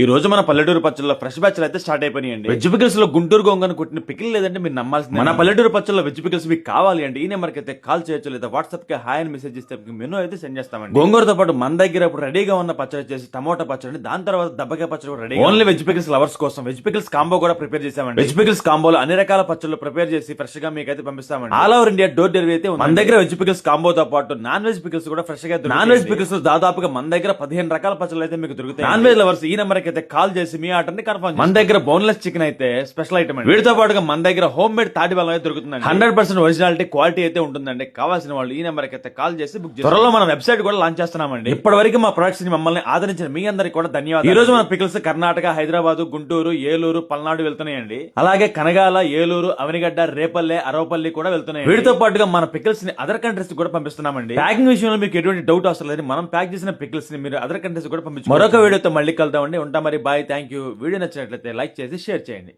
ఈ రోజు మన పల్లెటూరు పచ్చళ్ళలో ఫ్రెష్ బ్యాచ్లు అయితే స్టార్ట్ అయిపోయినాయండి. వెజ్ పికిల్స్లో గుంటూరు గోంగను కుట్టిన పికిల్ లేదంటే మీరు నమ్మాల్సింది మన పల్లెటూరు పచ్చళ్ళలో వెజ్ పికిల్స్ మీకు కావాలి అంటే ఈ నెంబర్కి అయితే కాల్ చేయొచ్చు లేదా వాట్సాప్కి హాయ్ అని మెసేజ్ ఇస్తే మెనూ అయితే సెండ్ చేస్తామండి. గోంగూరతో పాటు మన దగ్గర ఇప్పుడు రెడీగా ఉన్న పచ్చడి వచ్చేసి టమోటా పచ్చడి దాని తర్వాత దబ్బకాయ పచ్చడి కూడా ready only veg pickles lovers కోసం. వెజ్ పికిల్స్ కాంబో కూడా ప్రిపేర్ చేసామండి. వెజ్ పికిల్స్ కాంబోలో అన్ని రకాల పచ్చళ్ళు ప్రిపేర్ చేసి ఫ్రెష్గా మీకు అయితే పంపిస్తామండి. All over India door delivery అయితే. మన దగ్గర వెజ్ పికిల్స్ కాంబోతో పాటు నాన్ వెజ్ పికిల్స్ కూడా ఫ్రెష్గా నాన్ వెజ్ పికిల్స్ దాదాపుగా మన దగ్గర పదిహేను రకాల పచ్చళ్ళు అయితే మీకు దొరుకుతాయి నాన్ వెజ్ లవర్స్ ఈ నెంబర్ అయితే కాల్ చేసి మీ ఆర్డర్ని కన్ఫర్మ్ మన దగ్గర బోన్లెస్ చికెన్ అయితే స్పెషల్ ఐటమ్ అండి. వీటితో పాటుగా మన దగ్గర హోమ్ మేడ్ తాటి బెల్లం అయితే దొరుకుతుందండి. హండ్రెడ్ పర్సెంట్ ఒరిజినాలిటీ క్వాలిటీ అయితే ఉంటుందండి. కావాల్సిన వాళ్ళు ఈ నెంబర్ అయితే కాల్ చేసి బుక్ త్వరలో మన వెబ్సైట్ కూడా లాంచ్ చేస్తున్నామండి. ఇప్పటి వరకు మా ప్రొడక్ట్స్ని మమ్మల్ని ఆదరించిన మీ అందరికి కూడా ధన్యవాదాలు. ఈ రోజు మన పికిల్స్ కర్ణాటక హైదరాబాద్ గుంటూరు ఏలూరు పల్నాడు వెళ్తున్నాయండి. అలాగే కనగాల ఏలూరు అవనిగడ్డ రేపల్లె అరవపల్లి కూడా వెళ్తున్నాయి వీటితో పాటుగా మన పికిల్స్ని అదర్ కంట్రీస్ కూడా పంపిస్తున్నామండి. ప్యాకింగ్ విషయంలో మీకు ఎటువంటి డౌట్ అవసరం లేదు. మనం ప్యాక్ చేసిన పికిల్స్ని మీరు అదర్ కంట్రీస్ కూడా పంపించు మరొక వీడియోతో మళ్ళీ కలుద్దామండి. ఉంటా మరి. బాయ్ థ్యాంక్ యూ వీడియో నచ్చినట్లయితే లైక్ చేసి షేర్ చేయండి.